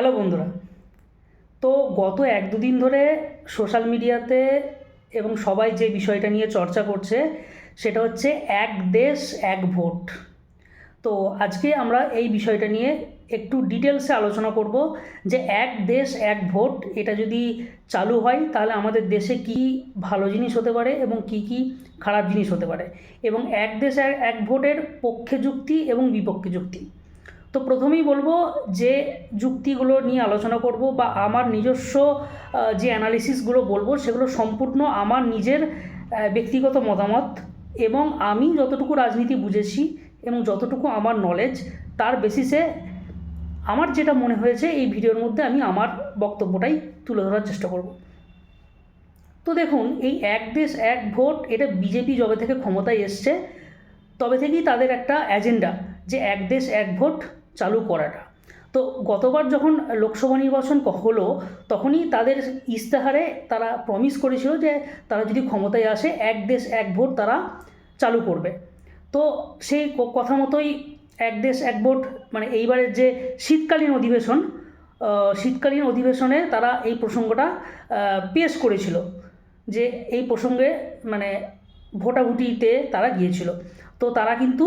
Hello বন্ধুরা। তো গত এক দুদিন ধরে সোশ্যাল মিডিয়াতে এবং সবাই যে বিষয়টা নিয়ে চর্চা করছে, সেটা হচ্ছে এক দেশ, এক ভোট। তো আজকে আমরা এই বিষয়টা নিয়ে একটু ডিটেলসে আলোচনা করব যে এক দেশ, এক ভোট, এটা যদি চালু হয়, তাহলে আমাদের দেশে কি ভালো জিনিস হতে পারে এবং কি কি খারাপ জিনিস হতে পারে। এবং এক দেশ, এক- ভোটের পক্ষে যুক্তি এবং বিপক্ষে যুক্তি। তো প্রথমেই বলব যে যুক্তিগুলো নিয়ে আলোচনা করব বা আমার নিজস্ব যে অ্যানালিসিসগুলো বলব সেগুলো সম্পূর্ণ আমার নিজের ব্যক্তিগত মতামত এবং আমি যতটুকু রাজনীতি বুঝেছি এবং যতটুকু আমার নলেজ তার বেসিসে আমার যেটা মনে হয়েছে এই ভিডিওর মধ্যে আমি আমার বক্তব্যটাই তুলে ধরার চেষ্টা করব। তো দেখুন, এই এক দেশ, এক ভোট, এটা বিজেপি যবে থেকে ক্ষমতায় এসছে, তবে থেকেই তাদের একটা অ্যাজেন্ডা যে এক দেশ, এক ভোট চালু করাটা। তো গতবার যখন লোকসভা নির্বাচন হলো, তখনই তাদের ইস্তেহারে তারা প্রমিস করেছিল যে তারা যদি ক্ষমতায় আসে, এক দেশ, এক ভোট তারা চালু করবে। তো সেই কথা মতোই এক দেশ, এক ভোট মানে এইবারের যে শীতকালীন অধিবেশন শীতকালীন অধিবেশনে তারা এই প্রসঙ্গটা পেশ করেছিল। যে এই প্রসঙ্গে মানে ভোটাভুটিতে তারা গিয়েছিল। তো তারা কিন্তু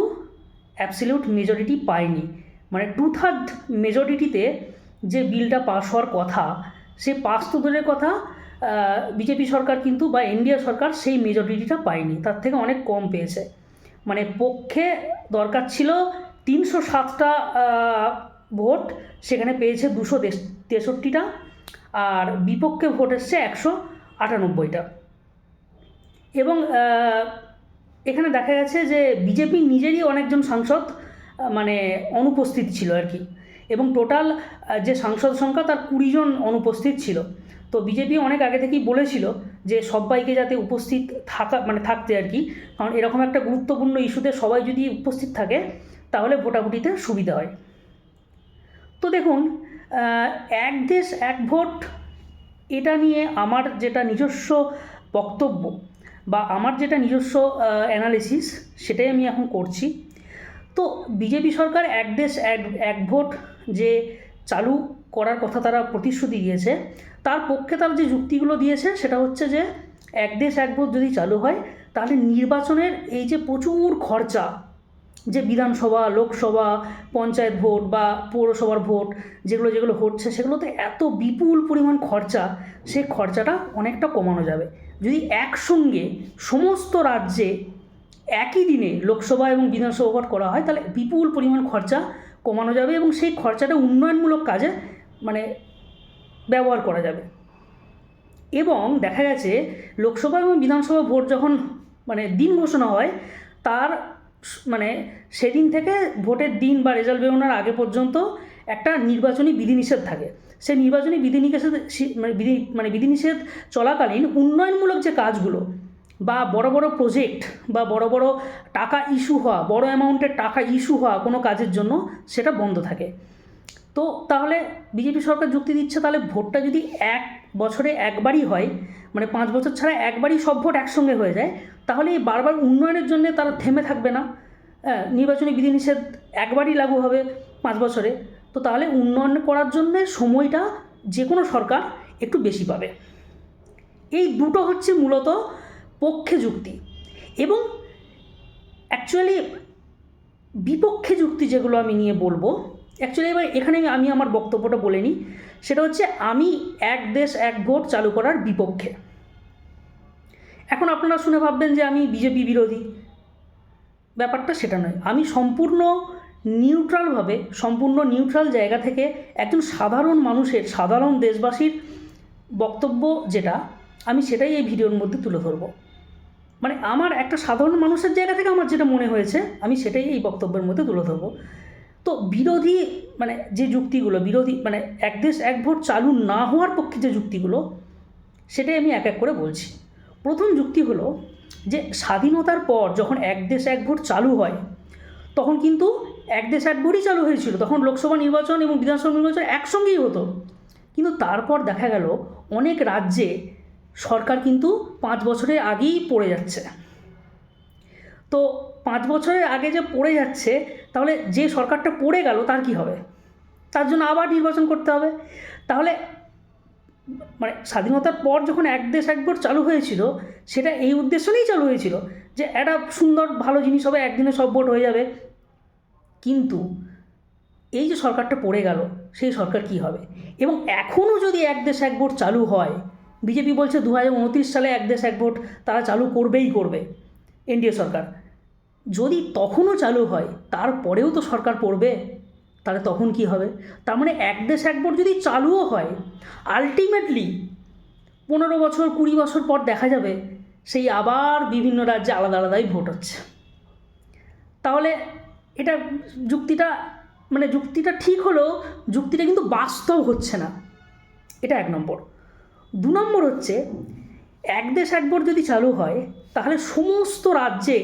অ্যাবসলিউট মেজরিটি পায়নি। মানে টু থার্ড মেজরিটিতে যে বিলটা পাস হওয়ার কথা, সে পাস তো দূরের কথা বিজেপি সরকার কিন্তু বা এনডিএ সরকার সেই মেজরিটিটা পায়নি, তার থেকে অনেক কম পেয়েছে। মানে পক্ষে দরকার ছিল তিনশো সাতটা ভোট, সেখানে পেয়েছে দুশো তেষট্টিটা, আর বিপক্ষে ভোট এসছে একশো আটানব্বইটা। এবং এখানে দেখা গেছে যে বিজেপি নিজেরই অনেকজন সাংসদ মানে অনুপস্থিত ছিল আর কি। এবং টোটাল যে সাংসদ সংখ্যা তার কুড়িজন অনুপস্থিত ছিল। তো বিজেপি অনেক আগে থেকেই বলেছিল যে সবাইকে যাতে উপস্থিত থাকা মানে থাকতে আর কি। কারণ এরকম একটা গুরুত্বপূর্ণ ইস্যুতে সবাই যদি উপস্থিত থাকে, তাহলে ভোটাভুটিতে সুবিধা হয়। তো দেখুন এক দেশ, এক ভোট, এটা নিয়ে আমার যেটা নিজস্ব বক্তব্য বা আমার যেটা নিজস্ব অ্যানালিসিস সেটাই আমি এখন করছি। তো বিজেপি সরকার এক দেশ, এক এক ভোট যে চালু করার কথা তারা প্রতিশ্রুতি দিয়েছে, তার পক্ষে তারা যে যুক্তিগুলো দিয়েছে সেটা হচ্ছে যে এক দেশ, এক ভোট যদি চালু হয়, তাহলে নির্বাচনের এই যে প্রচুর খরচা, যে বিধানসভা, লোকসভা, পঞ্চায়েত ভোট বা পৌরসভার ভোট, যেগুলো যেগুলো হচ্ছে, সেগুলোতে এত বিপুল পরিমাণ খরচা সেই খরচাটা অনেকটা কমানো যাবে। যদি একসঙ্গে সমস্ত রাজ্যে একই দিনে লোকসভা এবং বিধানসভা ভোট করা হয়, তাহলে বিপুল পরিমাণ খরচা কমানো যাবে এবং সেই খরচাটা উন্নয়নমূলক কাজে মানে ব্যবহার করা যাবে। এবং দেখা গেছে লোকসভা এবং বিধানসভা ভোট যখন মানে দিন ঘোষণা হয়, তার মানে সেদিন থেকে ভোটের দিন বা রেজাল্ট বেরোনোর আগে পর্যন্ত একটা নির্বাচনী বিধিনিষেধ থাকে। সেই নির্বাচনী বিধিনিষেধ মানে বিধি মানে বিধিনিষেধ চলাকালীন উন্নয়নমূলক যে কাজগুলো বা বড় বড় প্রজেক্ট বা বড় বড় টাকা ইস্যু হওয়া, বড় অ্যামাউন্টের টাকা ইস্যু হওয়া কোনো কাজের জন্য সেটা বন্ধ থাকে। তো তাহলে বিজেপি সরকার যুক্তি দিচ্ছে, তাহলে ভোটটা যদি এক বছরে একবারই হয় মানে পাঁচ বছর ছাড়া একবারই সব ভোট একসঙ্গে হয়ে যায়, তাহলে এই বারবার উন্নয়নের জন্য তারা থেমে থাকবে না। হ্যাঁ নির্বাচনী বিধিনিষেধ একবারই লাগু হবে পাঁচ বছরে। তো তাহলে উন্নয়ন করার জন্য সময়টা যে কোনো সরকার একটু বেশি পাবে। এই দুটো হচ্ছে মূলত পক্ষে যুক্তি এবং অ্যাকচুয়ালি বিপক্ষে যুক্তি যেগুলো আমি নিয়ে বলব অ্যাকচুয়ালি এবার এখানে আমি- আমি আমার বক্তব্যটা বলে নিই, সেটা হচ্ছে আমি এক দেশ, এক ভোট চালু করার বিপক্ষে। এখন আপনারা শুনে ভাববেন যে আমি বিজেপি বিরোধী। ব্যাপারটা সেটা নয়। আমি সম্পূর্ণ নিউট্রালভাবে সম্পূর্ণ নিউট্রাল জায়গা থেকে একজন সাধারণ মানুষের, সাধারণ দেশবাসীর বক্তব্য যেটা, আমি সেটাই এই ভিডিওর মধ্যে তুলে ধরবো। মানে আমার একটা সাধারণ মানুষের জায়গা থেকে আমার যেটা মনে হয়েছে, আমি সেটাই এই বক্তব্যের মধ্যে তুলে ধরবো। তো বিরোধী মানে যে যুক্তিগুলো, বিরোধী মানে এক দেশ এক ভোট চালু না হওয়ার পক্ষে যে যুক্তিগুলো, সেটাই আমি এক এক করে বলছি। প্রথম যুক্তি হলো যে স্বাধীনতার পর যখন এক দেশ এক ভোট চালু হয়, তখন কিন্তু এক দেশ এক ভোটই চালু হয়েছিল। তখন লোকসভা নির্বাচন এবং বিধানসভা নির্বাচন একসঙ্গেই হতো। কিন্তু তারপর দেখা গেল অনেক রাজ্যে সরকার কিন্তু পাঁচ বছরের আগেই পড়ে যাচ্ছে। তো পাঁচ বছরের আগে যে পড়ে যাচ্ছে, তাহলে যে সরকারটা পড়ে গেল, তার কি হবে? তার জন্য আবার নির্বাচন করতে হবে। তাহলে মানে স্বাধীনতার পর যখন এক দেশ এক ভোট চালু হয়েছিল, সেটা এই উদ্দেশ্য নিয়েই চালু হয়েছিল যে একটা সুন্দর ভালো জিনিস হবে, একদিনে সব ভোট হয়ে যাবে। কিন্তু এই যে সরকারটা পড়ে গেল, সেই সরকার কি হবে? এবং এখনও যদি এক দেশ এক ভোট চালু হয় বিজেপি বলছে দু হাজার উনত্রিশ সালে এক দেশ, এক ভোট, তারা চালু করবেই করবে। এনডিএ সরকার। যদি তখনও চালু হয়, তারপরেও তো সরকার পড়বে, তাহলে তখন কি হবে? তার মানে এক দেশ, এক ভোট যদি চালুও হয় আলটিমেটলি পনেরো বছর, কুড়ি বছর পর দেখা যাবে, সেই আবার বিভিন্ন রাজ্যে আলাদা আলাদাই ভোট হচ্ছে। তাহলে এটা যুক্তিটা মানে যুক্তিটা ঠিক হলেও যুক্তিটা কিন্তু বাস্তব হচ্ছে না। এটা এক নম্বর। দু নম্বর হচ্ছে, এক দেশ এক ভোট যদি চালু হয়, তাহলে সমস্ত রাজ্যে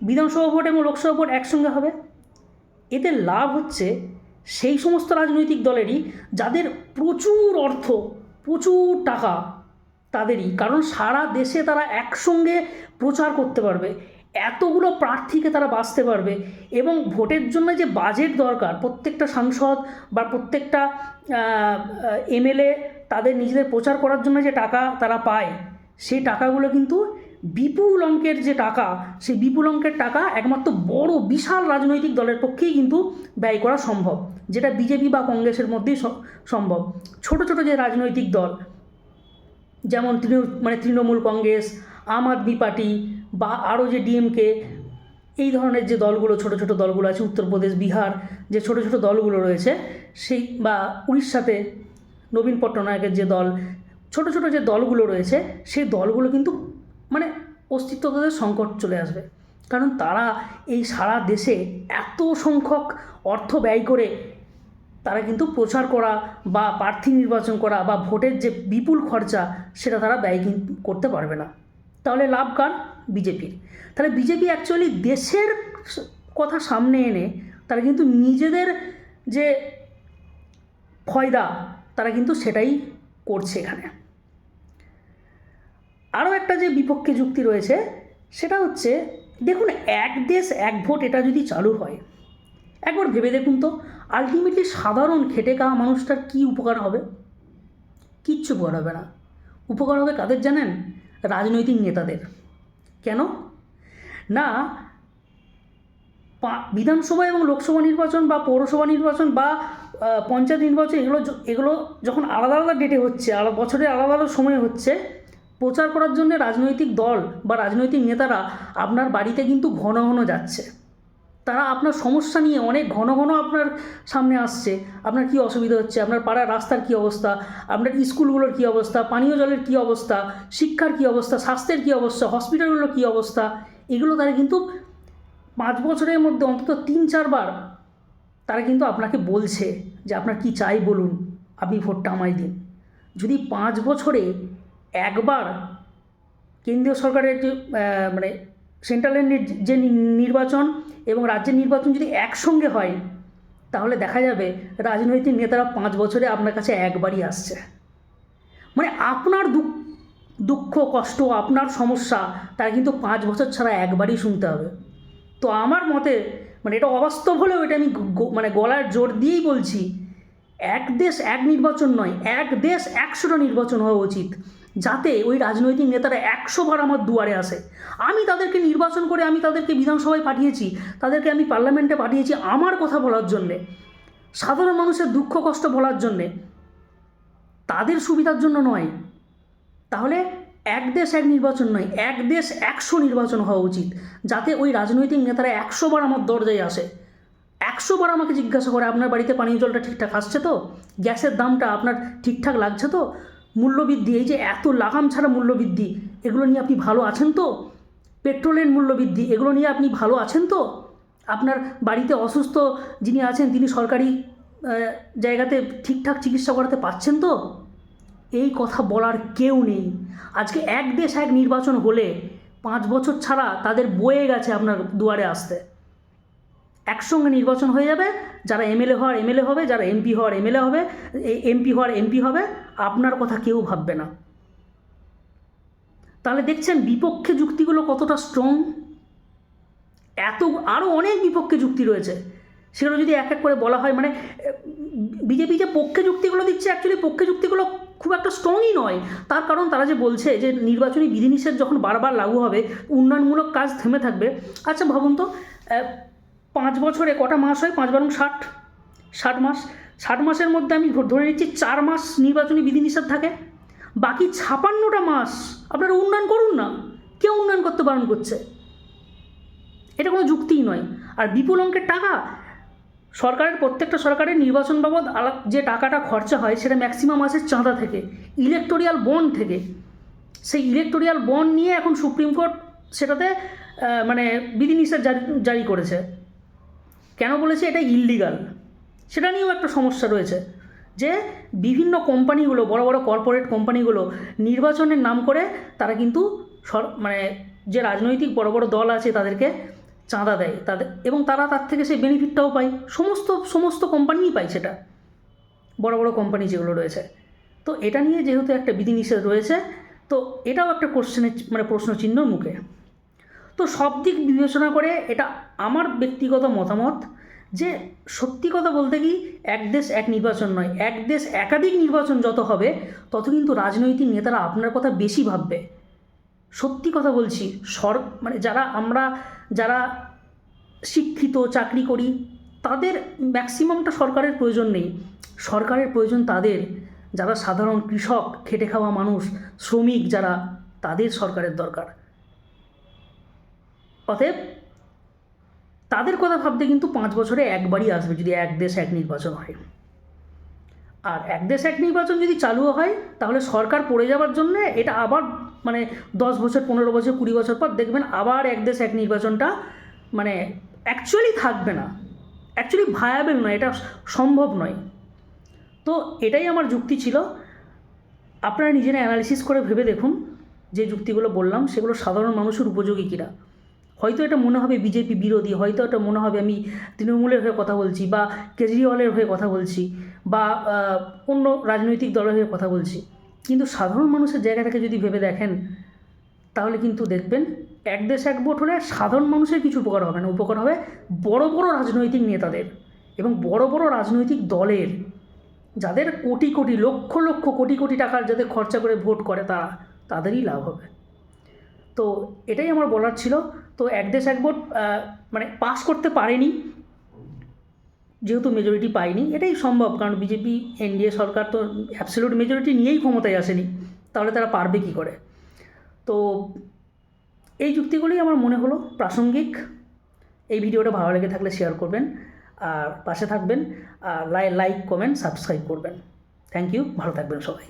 বিধানসভা ভোট এবং লোকসভা ভোট একসঙ্গে হবে। এতে লাভ হচ্ছে সেই সমস্ত রাজনৈতিক দলেরই যাদের প্রচুর অর্থ, প্রচুর টাকা তাদেরই, কারণ সারা দেশে তারা একসঙ্গে প্রচার করতে পারবে, এতগুলো প্রার্থীকে তারা বাঁচতে পারবে এবং ভোটের জন্য যে বাজেট দরকার, প্রত্যেকটা সাংসদ বা প্রত্যেকটা এমএলএ তাদের নিজেদের প্রচার করার জন্য যে টাকা তারা পায়, সেই টাকাগুলো কিন্তু বিপুল অঙ্কের যে টাকা, সেই বিপুল অঙ্কের টাকা একমাত্র বড় বিশাল রাজনৈতিক দলের পক্ষেই কিন্তু ব্যয় করা সম্ভব, যেটা বিজেপি বা কংগ্রেসের মধ্যেই সম্ভব। ছোট ছোট যে রাজনৈতিক দল, যেমন তৃণ মানে তৃণমূল কংগ্রেস, আম আদমি পার্টি বা আরও যে ডিএমকে, এই ধরনের যে দলগুলো, ছোট ছোট দলগুলো আছে, উত্তরপ্রদেশ, বিহার, যে ছোট ছোট দলগুলো রয়েছে, সেই বা উড়িষ্যাতে নবীন পট্টনায়কের যে দল, ছোট ছোট যে দলগুলো রয়েছে, সেই দলগুলো কিন্তু মানে অস্তিত্ব তাদের সংকট চলে আসবে। কারণ তারা এই সারা দেশে এত সংখ্যক অর্থ ব্যয় করে তারা কিন্তু প্রচার করা বা প্রার্থী নির্বাচন করা বা ভোটের যে বিপুল খরচা, সেটা তারা ব্যয় করতে পারবে না। তাহলে লাভ কার? বিজেপির। তাহলে বিজেপি অ্যাকচুয়ালি দেশের কথা সামনে এনে তারা কিন্তু নিজেদের যে ফয়দা তারা কিন্তু সেটাই করছে এখানে। আরও একটা যে বিপক্ষে যুক্তি রয়েছে, সেটা হচ্ছে, দেখুন, এক দেশ, এক ভোট, এটা যদি চালু হয়, একবার ভেবে দেখুন তো আলটিমেটলি সাধারণ খেটে খাওয়া মানুষটার কী উপকার হবে? কিচ্ছু উপকার হবে না। উপকার হবে কাদের জানেন? রাজনৈতিক নেতাদের। কেন? না বিধানসভা এবং লোকসভা নির্বাচন বা পৌরসভা নির্বাচন বা পঞ্চায়েত নির্বাচন এগুলো এগুলো যখন আলাদা আলাদা ডেটে হচ্ছে, আলাদা বছরে আলাদা আলাদা সময়ে হচ্ছে, প্রচার করার জন্য রাজনৈতিক দল বা রাজনৈতিক নেতারা আপনার বাড়িতে কিন্তু ঘন ঘন যাচ্ছে। তারা আপনার সমস্যা নিয়ে অনেক ঘন ঘন আপনার সামনে আসছে। আপনার কি অসুবিধা হচ্ছে? আপনার পাড়ার রাস্তার কি অবস্থা? আপনার স্কুলগুলোর কি অবস্থা? পানীয় জলের কি অবস্থা? শিক্ষার কি অবস্থা? স্বাস্থ্যের কি অবস্থা? হসপিটালগুলোর কি অবস্থা? এগুলো তারা কিন্তু পাঁচ বছরের মধ্যে অন্তত তিন চারবার তারা কিন্তু আপনাকে বলছে যে আপনার কি চাই বলুন, আপনি ভোটটা আমায় দিন। যদি পাঁচ বছরে একবার কেন্দ্রীয় সরকারের যে মানে সেন্ট্রালের যে নির্বাচন এবং রাজ্যের নির্বাচন যদি একসঙ্গে হয়, তাহলে দেখা যাবে রাজনৈতিক নেতারা পাঁচ বছরে আপনার কাছে একবারই আসছে। মানে আপনার দুঃখ দুঃখ, কষ্ট, আপনার সমস্যা, তারা কিন্তু পাঁচ বছর ছাড়া একবারই শুনতে হবে। তো আমার মতে মানে এটা অবাস্তব হলেও এটা আমি মানে গলার জোর দিয়েই বলছি। এক দেশ এক নির্বাচন নয়, এক দেশ একশোটা নির্বাচন হওয়া উচিত। যাতে ওই রাজনৈতিক নেতারা একশো বার আমার দুয়ারে আসে। আমি তাদেরকে নির্বাচন করে আমি তাদেরকে বিধানসভায় পাঠিয়েছি, তাদেরকে আমি পার্লামেন্টে পাঠিয়েছি আমার কথা বলার জন্যে, সাধারণ মানুষের দুঃখ কষ্ট বলার জন্যে। তাদের সুবিধার জন্য নয়। তাহলে এক দেশ এক নির্বাচন নয়, এক দেশ একশো নির্বাচন হওয়া উচিত। যাতে ওই রাজনৈতিক নেতারা একশো বার আমার দরজায় আসে। একশো বার আমাকে জিজ্ঞাসা করে, আপনার বাড়িতে পানীয় জলটা ঠিকঠাক আসছে তো? গ্যাসের দামটা আপনার ঠিকঠাক লাগছে তো? মূল্যবৃদ্ধি, এই যে এত লাগাম ছাড়া মূল্যবৃদ্ধি, এগুলো নিয়ে আপনি ভালো আছেন তো? পেট্রোলের মূল্যবৃদ্ধি, এগুলো নিয়ে আপনি ভালো আছেন তো? আপনার বাড়িতে অসুস্থ যিনি আছেন, তিনি সরকারি জায়গাতে ঠিকঠাক চিকিৎসা করাতে পারছেন তো? এই কথা বলার কেউ নেই। আজকে এক দেশ এক নির্বাচন হলে পাঁচ বছর ছাড়া তাদের বয়ে গেছে আপনার দুয়ারে আসতে। একসঙ্গে নির্বাচন হয়ে যাবে, যারা এমএলএ হওয়ার এমএলএ হবে, যারা এমপি হওয়ার এমএলএ হবে এমপি হওয়ার এমপি হবে, আপনার কথা কেউ ভাববে না। তাহলে দেখছেন বিপক্ষে যুক্তিগুলো কতটা স্ট্রং এত আরও অনেক বিপক্ষে যুক্তি রয়েছে। সেগুলো যদি এক এক করে বলা হয় মানে বিজেপি যে পক্ষে যুক্তিগুলো দিচ্ছে অ্যাকচুয়ালি পক্ষে যুক্তিগুলো খুব একটা স্ট্রংই নয়। তার কারণ তারা যে বলছে যে নির্বাচনী বিধিনিষেধ যখন বারবার লাগু হবে, উন্নয়নমূলক কাজ থেমে থাকবে। আচ্ছা ভাবুন তো পাঁচ বছরে কটা মাস হয়? পাঁচ বারং ষাট। ষাট মাস। ষাট মাসের মধ্যে আমি ধরে নিচ্ছি চার মাস নির্বাচনী বিধিনিষেধ থাকে। বাকি ছাপান্নটা মাস আপনারা উন্নয়ন করুন না। কে উন্নয়ন করতে বারণ করছে? এটা কোনো যুক্তিই নয়। আর বিপুল অঙ্কের টাকা সরকারের, প্রত্যেকটা সরকারের নির্বাচন বাবদ যে টাকাটা খরচা হয় সেটা ম্যাক্সিমাম আসে চাঁদা থেকে ইলেকটোরিয়াল বন্ড থেকে। সেই ইলেকটোরিয়াল বন্ড নিয়ে এখন সুপ্রিম কোর্ট সেটাতে মানে বিধিনিষেধ জারি জারি করেছে। কেন বলেছে? এটা ইললিগাল সেটা নিয়েও একটা সমস্যা রয়েছে যে বিভিন্ন কোম্পানিগুলো, বড় বড় কর্পোরেট কোম্পানিগুলো নির্বাচনের নাম করে তারা কিন্তু সর মানে যে রাজনৈতিক বড় বড় দল আছে তাদেরকে চাঁদা দেয় তাদের, এবং তারা তার থেকে সেই বেনিফিটটাও পায়। সমস্ত সমস্ত কোম্পানিই পায় সেটা। বড় বড় কোম্পানি যেগুলো রয়েছে। তো এটা নিয়ে যেহেতু একটা বিধিনিষেধ রয়েছে, তো এটাও একটা কোশ্চেনের মানে প্রশ্নচিহ্নর মুখে। তো সব দিক বিবেচনা করে এটা আমার ব্যক্তিগত মতামত যে, সত্যি কথা বলতে কি, এক দেশ এক নির্বাচন নয়, এক দেশ একাধিক নির্বাচন যত হবে, তত কিন্তু রাজনৈতিক নেতারা আপনার কথা বেশি ভাববে। সত্যি কথা বলছি, সর মানে যারা আমরা যারা শিক্ষিত, চাকরি করি, তাদের ম্যাক্সিমামটা সরকারের প্রয়োজন নেই। সরকারের প্রয়োজন তাদের। যারা সাধারণ কৃষক, খেটে খাওয়া মানুষ, শ্রমিক যারা, তাদের সরকারের দরকার। অতএব, তাদের কথা ভাবতে কিন্তু পাঁচ বছরে একবারই আসবে যদি এক দেশ এক নির্বাচন হয়। আর এক দেশ এক নির্বাচন যদি চালুও হয়, তাহলে সরকার পড়ে যাওয়ার জন্য এটা আবার মানে দশ বছর, পনেরো বছর, কুড়ি বছর পর দেখবেন আবার এক দেশ, এক নির্বাচনটা মানে অ্যাকচুয়ালি থাকবে না। অ্যাকচুয়ালি ভায়াবেল নয়, এটা সম্ভব নয়। তো এটাই আমার যুক্তি ছিল। আপনারা নিজেরা অ্যানালিসিস করে ভেবে দেখুন যে যুক্তিগুলো বললাম, সেগুলো সাধারণ মানুষের উপযোগী কিনা। হয়তো এটা মনে হবে বিজেপি বিরোধী, হয়তো এটা মনে হবে আমি তৃণমূলের হয়ে কথা বলছি বা কেজরিওয়ালের হয়ে কথা বলছি বা অন্য রাজনৈতিক দলের হয়ে কথা বলছি। কিন্তু সাধারণ মানুষের জায়গা থেকে যদি ভেবে দেখেন, তাহলে কিন্তু দেখবেন এক দেশ এক ভোট হলে সাধারণ মানুষের কিছু উপকার হবে না। উপকার হবে বড় বড় রাজনৈতিক নেতাদের এবং বড় বড় রাজনৈতিক দলের, যাদের কোটি কোটি, লক্ষ লক্ষ কোটি কোটি টাকার যাদের খরচা করে ভোট করে তারা, তাদেরই লাভ হবে। তো এটাই আমার বলার ছিল। তো এক দেশ এক ভোট মানে পাস করতে পারেনি যেহেতু মেজরিটি পায়নি, এটাই সম্ভব। কারণ বিজেপি এনডিএ সরকার তো অ্যাবসলিউট মেজরিটি নিয়েই ক্ষমতায় আসেনি। তাহলে তারা পারবে কি করে? তো এই যুক্তিগুলোই আমার মনে হলো প্রাসঙ্গিক। এই ভিডিওটা ভালো লেগে থাকলে শেয়ার করবেন, আর পাশে থাকবেন, আর লাইক কমেন্ট সাবস্ক্রাইব করবেন। থ্যাংক ইউ ভালো থাকবেন সবাই।